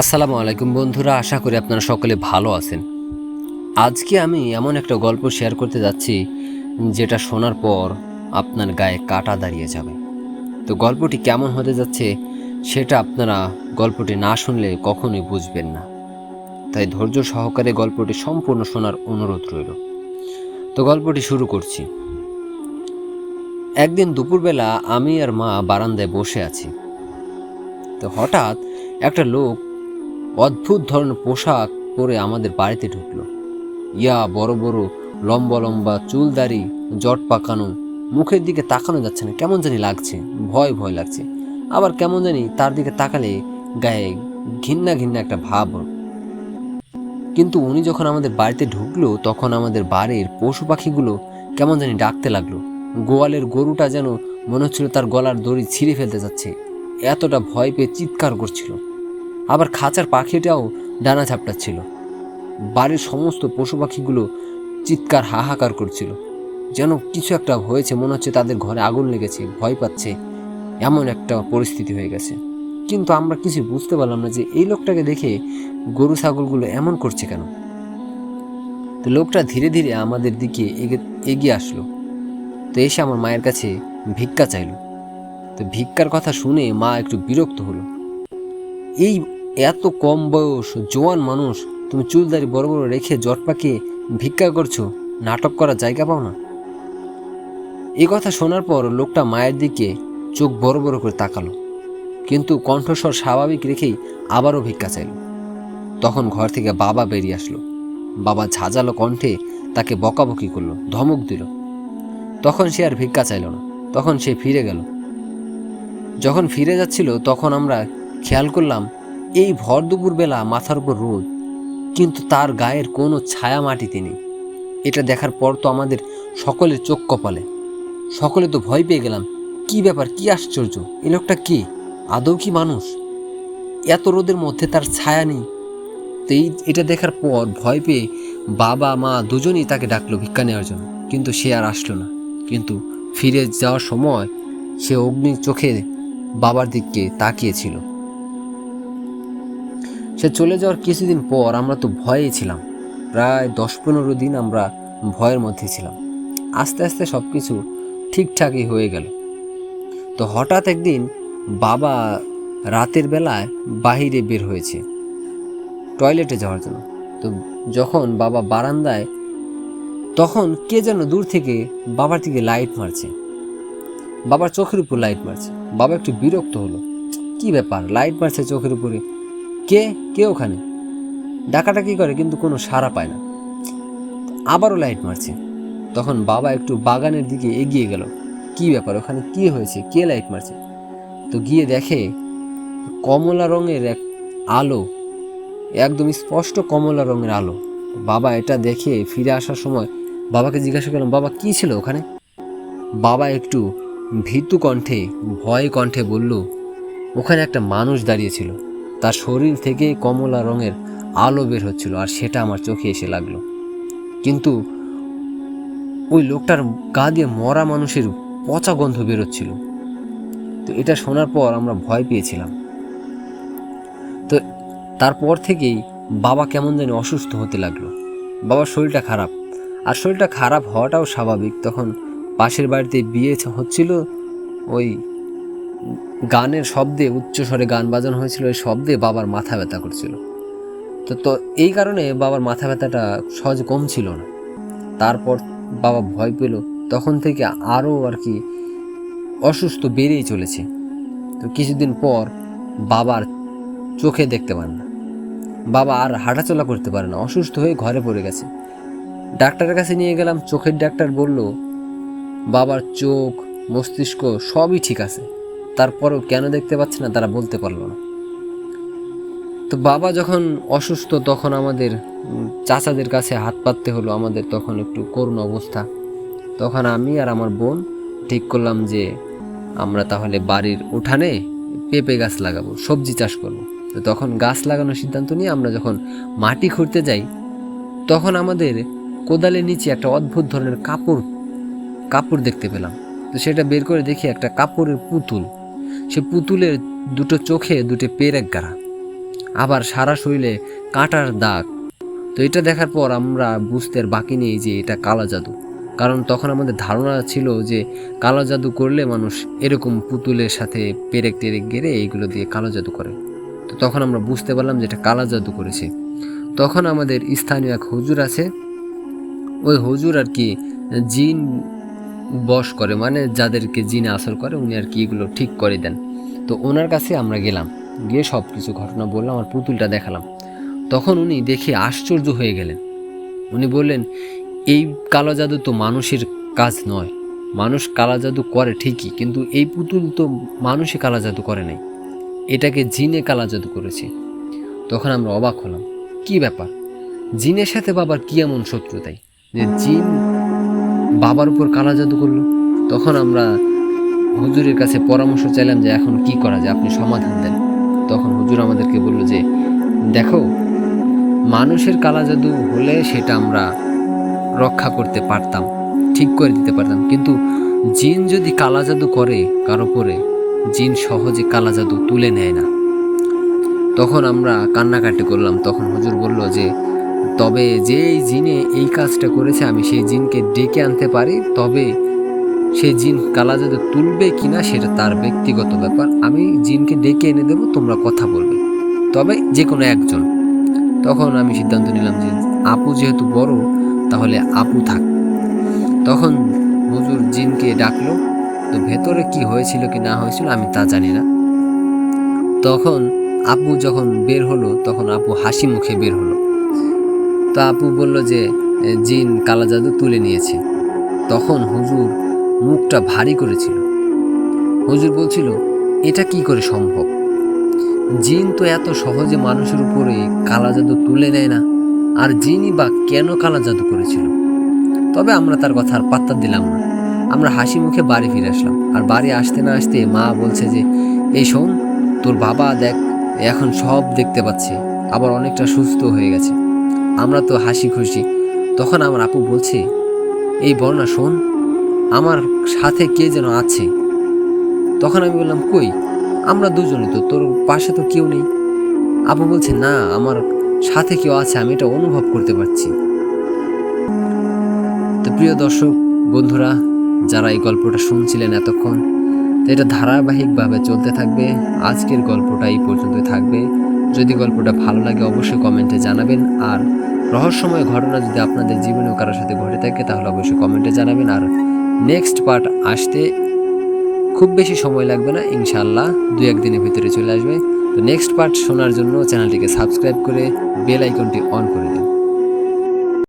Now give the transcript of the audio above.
আসসালামু আলাইকুম বন্ধুরা, আশা করি আপনারা সকলে ভালো আছেন। আজকে আমি এমন একটা গল্প শেয়ার করতে যাচ্ছি, যেটা শোনার পর আপনার গায়ে কাটা দাঁড়িয়ে যাবে। তো গল্পটি কেমন হতে যাচ্ছে সেটা আপনারা গল্পটি না শুনলে কখনোই বুঝবেন না। তাই ধৈর্য সহকারে গল্পটি সম্পূর্ণ শোনার অনুরোধ রইল। তো গল্পটি শুরু করছি। একদিন দুপুরবেলা আমি আর মা বারান্দায় বসে আছি। তো হঠাৎ একটা লোক অদ্ভুত ধরনের পোশাক পরে আমাদের বাড়িতে ঢুকলো। ইয়া বড় বড় লম্বা লম্বা চুল দাড়ি জট পাকানো, মুখের দিকে তাকানো যাচ্ছে না, কেমন জানি লাগছে, ভয় ভয় লাগছে। আবার কেমন জানি তার দিকে তাকালে গায়ে ঘিন্না ঘিন্না একটা ভাব কিন্তু উনি যখন আমাদের বাড়িতে ঢুকলো, তখন আমাদের বাড়ির পশু পাখিগুলো কেমন জানি ডাকতে লাগল। গোয়ালের গরুটা যেন মনে হচ্ছিল তার গলার দড়ি ছিঁড়ে ফেলতে যাচ্ছে। এতটা ভয় পেয়ে চিৎকার করছিল। আবার খাঁচার পাখিটাও ডানা ঝাপটাচ্ছিল। বাড়ির সমস্ত পশু পাখিগুলো চিৎকার হাহাকার করছিল। যেন কিছু একটা হয়েছে, মনে হচ্ছে তাদের ঘরে আগুন লেগেছে, ভয় পাচ্ছে, এমন একটা পরিস্থিতি হয়ে গেছে। কিন্তু আমরা কিছু বুঝতে পারলাম না যে এই লোকটাকে দেখে গরু ছাগলগুলো এমন করছে কেন। তো লোকটা ধীরে ধীরে আমাদের দিকে এগে- এগিয়ে আসলো। তো এসে আমার মায়ের কাছে ভিক্ষা চাইলো। তো ভিক্ষার কথা শুনে মা একটু বিরক্ত হলো। এই এত কম বয়স জোয়ান মানুষ, তুমি চুলদারি বড় বড় রেখে জট পাকিয়ে ভিক্ষা করছ, নাটক করার জায়গা পাও না? এই কথা শোনার পর লোকটা মায়ের দিকে চোখ বড় বড় করে তাকালো। কিন্তু কণ্ঠস্বর স্বাভাবিক রেখেই আবারও ভিক্ষা চাইল। তখন ঘর থেকে বাবা বেরিয়ে আসলো। বাবা ঝাঁঝালো কণ্ঠে তাকে বকাবকি করল, ধমক দিল। তখন সে আর ভিক্ষা চাইল না। তখন সে ফিরে গেল। যখন ফিরে যাচ্ছিল, তখন আমরা খেয়াল করলাম, এই ভর দুপুর বেলা মাথার উপর রোদ, কিন্তু তার গায়ের কোনো ছায়া মাটিতে নেই। এটা দেখার পর তো আমাদের সকলের চোখ কপালে। সকলে তো ভয় পেয়ে গেলাম, কি ব্যাপার, কি আশ্চর্য, এ লোকটা কে? আদৌ কি মানুষ? এত রোদের মধ্যে তার ছায়া নেই। তো এই, এটা দেখার পর ভয় পেয়ে বাবা, মা দুজনেই তাকে ডাকলো ভিক্ষা নেওয়ার জন্য, কিন্তু সে আর আসলো না। কিন্তু ফিরে যাওয়ার সময় সে অগ্নি চোখে বাবার দিকে তাকিয়েছিল। সে চলে যাওয়ার কিছুদিন পর আমরা তো ভয়েই ছিলাম। প্রায় দশ পনেরো দিন আমরা ভয়ের মধ্যে ছিলাম। আস্তে আস্তে সব কিছু ঠিকঠাকই হয়ে গেল। তো হঠাৎ একদিন বাবা রাতের বেলায় বাহিরে বের হয়েছে টয়লেটে যাওয়ার জন্য। তো যখন বাবা বারান্দায় তখন কে যেন দূর থেকে বাবার দিকে লাইট মারছে। বাবার চোখের উপর লাইট মারছে। বাবা একটু বিরক্ত হলো। কি ব্যাপার? লাইট মারছে চোখের উপরে। কে? কে ওখানে? ডাকাটাকি করে কিন্তু কোনো সাড়া পায় না। আবারও লাইট মারছে। তখন বাবা একটু বাগানের দিকে এগিয়ে গেল। কি ব্যাপার? ওখানে কি হয়েছে? কে লাইট মারছে? তো গিয়ে দেখে কমলা রঙের এক আলো, একদম স্পষ্ট কমলা রঙের আলো। বাবা এটা দেখে ফিরে আসার সময় বাবাকে জিজ্ঞাসা করলাম, বাবা, কি ছিল ওখানে? বাবা একটু ভীতু কণ্ঠে, ভয় কণ্ঠে বলল, ওখানে একটা মানুষ দাঁড়িয়েছিল তার শরীর থেকে কমলা রঙের আলো বের হচ্ছিল আর সেটা আমার চোখে এসে লাগল। কিন্তু ওই লোকটার গা দিয়ে মরা মানুষের পচা গন্ধ বেরোচ্ছিল। তো এটা শোনার পর আমরা ভয় পেয়েছিলাম। তো তারপর থেকেই বাবা কেমন যেন অসুস্থ হতে লাগল। বাবার শরীরটা খারাপ। আর শরীরটা খারাপ হওয়াটাও স্বাভাবিক। তখন পাশের বাড়িতে বিয়ে হচ্ছিল, ওই গানের শব্দে উচ্চস্বরে গান বাজানো হয়েছিল, ওই শব্দে বাবার মাথা ব্যথা করছিল। তো তো এই কারণে বাবার মাথা ব্যথাটা সহজে কম ছিল না। তারপর বাবা ভয় পেল। তখন থেকে আরও আর কি অসুস্থ বেড়েই চলেছে। তো কিছুদিন পর বাবার চোখে দেখতে পান না। বাবা আর হাঁটাচলা করতে পারে না। অসুস্থ হয়ে ঘরে পড়ে গেছে। ডাক্তারের কাছে নিয়ে গেলাম, চোখের ডাক্তার বলল, বাবার চোখ, মস্তিষ্ক সবই ঠিক আছে। তারপরেও কেন দেখতে পাচ্ছে না তারা বলতে পারল না। তো বাবা যখন অসুস্থ, তখন আমাদের চাচাদের কাছে হাত পাততে হলো, আমাদের তখন একটু করুণ অবস্থা। তখন আমি আর আমার বোন ঠিক করলাম যে, আমরা তাহলে বাড়ির উঠানে পেঁপে গাছ লাগাবো, সবজি চাষ করব। তো তখন গাছ লাগানোর সিদ্ধান্ত নিয়ে আমরা যখন মাটি খুঁড়তে যাই, তখন আমাদের কোদালের নিচে একটা অদ্ভুত ধরনের কাপড় কাপড় দেখতে পেলাম। তো সেটা বের করে দেখি একটা কাপড়ের পুতুল। সে পুতুলের দুটো চোখে দুটো পেরেক গাড়া আবার সারা শরীরে কাঁটার দাগ। তো এটা দেখার পর আমরা বুঝতে বাকি নেই যে এটা কালো জাদু। কারণ তখন আমাদের ধারণা ছিল যে কালো জাদু করলে মানুষ এরকম পুতুলের সাথে পেরেক টেরেক গেড়ে এইগুলো দিয়ে কালো জাদু করে। তো তখন আমরা বুঝতে পারলাম যে এটা কালো জাদু করেছে। তখন আমাদের স্থানীয় এক হুজুর আছে ওই হুজুর আর কি জিন বশ করে মানে যাদেরকে জিনে আসর করে, উনি আর কি এগুলো ঠিক করে দেন। তো ওনার কাছে আমরা গেলাম, গিয়ে সব কিছু ঘটনা বললাম, আর পুতুলটা দেখালাম। তখন উনি দেখে আশ্চর্য হয়ে গেলেন। উনি বললেন, এই কালো জাদু তো মানুষের কাজ নয়। মানুষ কালা জাদু করে ঠিকই, কিন্তু এই পুতুল তো মানুষে কালা জাদু করে নাই। এটাকে জিনে কালা জাদু করেছে। তখন আমরা অবাক হলাম, কি ব্যাপার? জিনের সাথে বাবার কি এমন শত্রুতাই? যে জিন বাবার উপর কালা জাদু করল, তখন আমরা হুজুরের কাছে পরামর্শ চাইলাম যে এখন কি করা যায়, আপনি সমাধান দেন। তখন হুজুর আমাদেরকে বলল যে, দেখো, মানুষের কালা জাদু হলে সেটা আমরা রক্ষা করতে পারতাম, ঠিক করে দিতে পারতাম। কিন্তু জিন যদি কালা জাদু করে কারও পরে জিন সহজে কালা জাদু তুলে নেয় না। তখন আমরা কান্নাকাটি করলাম। তখন হুজুর বলল যে তবে যে এই জিনে এই কাজটা করেছে, আমি সেই জিনকে ডেকে আনতে পারি। তবে সেই জিন কালা জাদু তুলবে কি না সেটা তার ব্যক্তিগত ব্যাপার। আমি জিনকে ডেকে এনে দেবো, তোমরা কথা বলবে। তবে যে কোনো একজন। তখন আমি সিদ্ধান্ত নিলাম যে আপু যেহেতু বড়, তাহলে আপু থাক। তখন হুজুর জিনকে ডাকলো, তো ভেতরে কি হয়েছিল কি না হয়েছিল আমি তা জানি না। তখন আপু যখন বের হলো, তখন আপু হাসি মুখে বের হলো। তো আপু বলল যে জিন কালা জাদু তুলে নিয়েছে। তখন হুজুর মুখটা ভারী করেছিল। হুজুর বলছিল, এটা কি করে সম্ভব? জিন তো এত সহজে মানুষের উপরে কালা জাদু তুলে নেয় না, আর জিনই বা কেন কালা জাদু করেছিল? তবে আমরা তার কথা আর পাত্তা দিলাম না। আমরা হাসি মুখে বাড়ি ফিরে আসলাম, আর বাড়ি আসতে না আসতে মা বলছে যে, এই শোন, তোর বাবা দেখ, এখন সব দেখতে পাচ্ছে, আবার অনেকটা সুস্থ হয়ে গেছে। আমরা তো হাসি খুশি। তখন আমার আপু বলছে, এই বর্ণা, শোন, আমার সাথে কে যেন আছে? তখন আমি বললাম, কই? আমরা দুজনই তো, তোর পাশে তো কেউ নেই। আপু বলছে, না, আমার সাথে কেউ আছে, আমি এটা অনুভব করতে পারছি। তো প্রিয় দর্শক, বন্ধুরা, যারা এই গল্পটা শুনছিলেন এতক্ষণ, তো এটা ধারাবাহিকভাবে চলতে থাকবে। আজকের গল্পটা এই পর্যন্ত থাকবে। যদি গল্পটা ভালো লাগে, অবশ্যই কমেন্টে জানাবেন। আর রহস্যময় ঘটনা যদি আপনাদের জীবনেও কারোর সাথে ঘটে থাকে, তাহলে অবশ্যই কমেন্টে জানাবেন। আর নেক্সট পার্ট আসতে খুব বেশি সময় লাগবে না ইনশাল্লাহ দু একদিনের ভিতরে চলে আসবে। তো নেক্সট পার্ট শোনার জন্য চ্যানেলটিকে সাবস্ক্রাইব করে বেল আইকনটি অন করে দিন।